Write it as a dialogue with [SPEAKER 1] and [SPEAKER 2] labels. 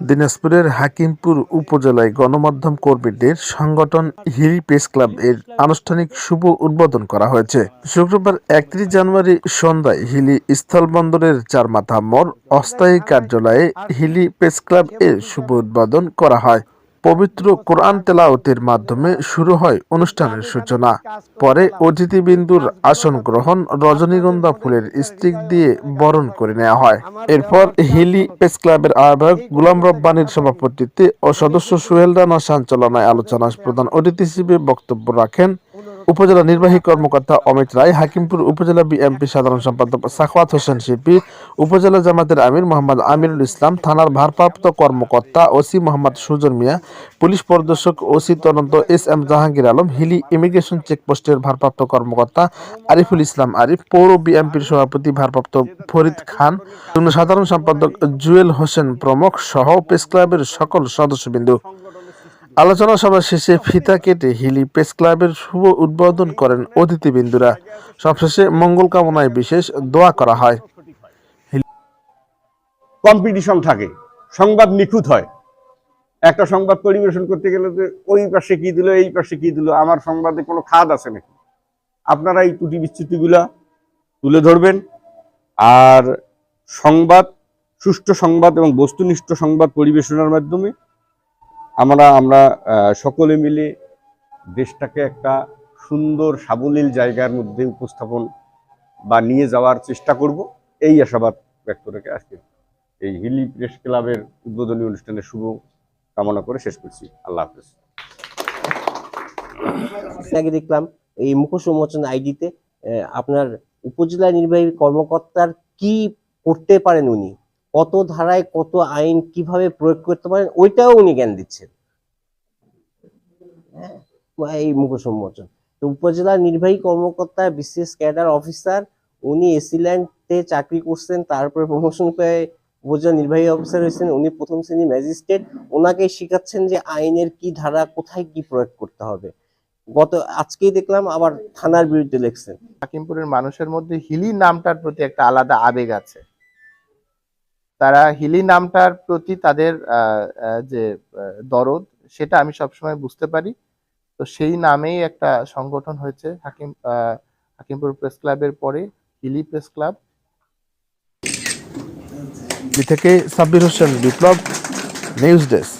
[SPEAKER 1] দিনাজপুরের হাকিমপুর উপজেলায় গণমাধ্যম কর্মীদের সংগঠন হিল প্রেস ক্লাব এর আনুষ্ঠানিক শুভ উদ্বোধন করা হয়েছে। শুক্রবার একত্রিশ জানুয়ারি সন্ধ্যায় হিলি স্থলবন্দরের চারমাথা মোড় অস্থায়ী কার্যালয়ে হিলি প্রেস ক্লাব এর শুভ উদ্বোধন করা হয়। পবিত্র কোরআন তেলাওতের মাধ্যমে শুরু হয় অনুষ্ঠানের সূচনা। পরে অতিথিবিন্দুর আসন গ্রহণ রজনীগন্ধা ফুলের স্টিক দিয়ে বরণ করে নেওয়া হয়। এরপর হিলি প্রেস ক্লাবের আহ্বায়ক গুলাম রব্বানির সভাপতিত্বে ও সদস্য সুহেল রানা সঞ্চালনায় আলোচনা প্রধান অতিথি হিসেবে বক্তব্য রাখেন উপজেলা নির্বাহী কর্মকর্তা অমিত রায়, হাকিমপুর উপজেলা বিএমপি সাধারণ সম্পাদক সাখওয়াত হোসেন শিল্পী উপজেলা জামাতের আমির মোহাম্মদ আমিরুল ইসলাম, থানার ভারপ্রাপ্ত কর্মকর্তা ওসি মোহাম্মদ সুজন মিয়া, পুলিশ পরিদর্শক ওসি তদন্ত S M Jahangir Alam, Hili immigration চেকপোস্টের ভারপ্রাপ্ত কর্মকর্তা আরিফুল ইসলাম আরিফ, পৌর বিএমপির সভাপতি ভারপ্রাপ্ত ফরিদ খান, সাধারণ সম্পাদক জুয়েল হোসেন প্রমুখ সহ প্রেস ক্লাবের সকল সদস্যবৃন্দ। আলোচনা সভা শেষে ফিতা কেটে হিলি প্রেস ক্লাবের শুভ উদ্বোধন করেন অতিথিবৃন্দুরা। সবশেষে মঙ্গল কামনায় বিশেষ দোয়া করা হয়।
[SPEAKER 2] কম্পিটিশন থাকে। সংবাদ নিখুঁত হয়। একটা সংবাদ পরিবেশন করতে গেলে যে ওই পাশে কি দিল, এই পাশে কি দিল, আমার সংবাদে কোনো খাদ আছে নাকি? আপনারা এই ত্রুটি বিচ্যুতিগুলা তুলে ধরবেন। আর সংবাদ, সুষ্ঠু সংবাদ এবং বস্তুনিষ্ঠ সংবাদ পরিবেশনার মাধ্যমে আমরা আমরা সকলে মিলে দেশটাকে একটা সুন্দর সাবলীল জায়গার মধ্যে উপস্থাপন বা নিয়ে যাওয়ার চেষ্টা করব। এই আশাবাদ ব্যক্ত রেখে আজকে এই হিলি প্রেস ক্লাবের উদ্বোধনী অনুষ্ঠানের শুভ কামনা করে শেষ করছি। আল্লাহ হাফেজ।
[SPEAKER 3] আগে দেখলাম এই মুখোশ উন্মোচন আইডিতে আপনার উপজেলা নির্বাহী কর্মকর্তার কি করতে পারেন উনি? কত ধারায় কত আইন কীভাবে প্রয়োগ করতে পারেন ওইটাও উনি জ্ঞান দিচ্ছেন। হ্যাঁ, এই মুখোশ উন্মোচন। তো উপজেলা নির্বাহী কর্মকর্তা বিশেষ ক্যাডার অফিসার উনি এসিল্যান্ডে চাকরি করছেন তারপরে প্রমোশন পেয়ে উপজেলা নির্বাহী অফিসার হয়েছেন উনি প্রথম শ্রেণি ম্যাজিস্ট্রেট। ওনাকে শেখাচ্ছেন যে আইনের কি ধারা কোথায় কি প্রয়োগ করতে হবে। গত আজকেই দেখলাম আবার থানার বিরুদ্ধে লিখছেন।
[SPEAKER 4] হাকিমপুরের মানুষের মধ্যে হিলি নামটার প্রতি একটা আলাদা আবেগ আছে। তারা হিলি নামটার প্রতি তাদের যে দরদ, সেটা আমি সবসময় বুঝতে পারি। তো সেই নামেই একটা সংগঠন হয়েছে হাকিম হাকিমপুর প্রেস ক্লাবের পরে, হিলি প্রেস ক্লাব।
[SPEAKER 1] থেকে সাব্বির হোসেন বিপ্লব, নিউজ ডেস্ক।